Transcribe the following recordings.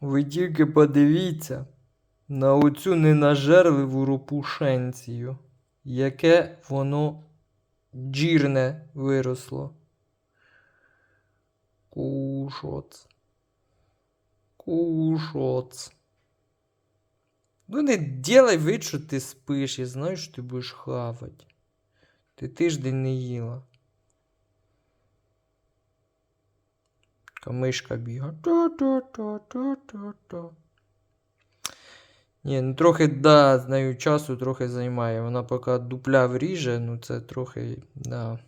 Ви тільки подивіться на оцю ненажерливу ропушенцію, яке воно джірне виросло. Кушоц. Кушоц. Ну не делай вид, що ти спиш, я знаю, що ти будеш хавати. Ти тиждень не їла. Камишка біга. Та-та-та-та-та-та. Ні, ну трохи, да, з нею часу трохи займає. Вона поки дупля вріже, ну це трохи, да,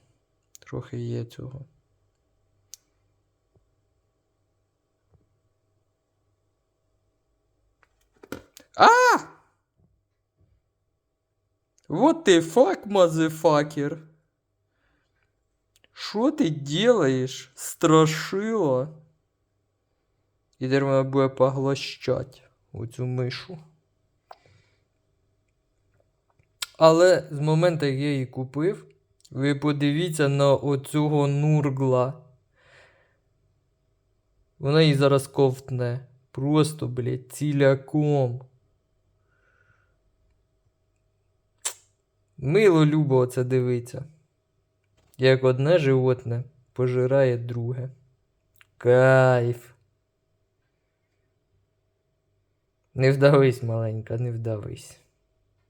трохи є цього. А! Вот ты fuck, motherfucker. Що ти делаєш? Страшило. І вона буде поглощати оцю мишу. Але з моменту, як я її купив, ви подивіться на оцього нургла. Вона її зараз ковтне. Просто, блядь, ціляком. Мило любо це дивиться. Як одне животне пожирає друге. Кайф. Не вдавись, маленька, не вдавись.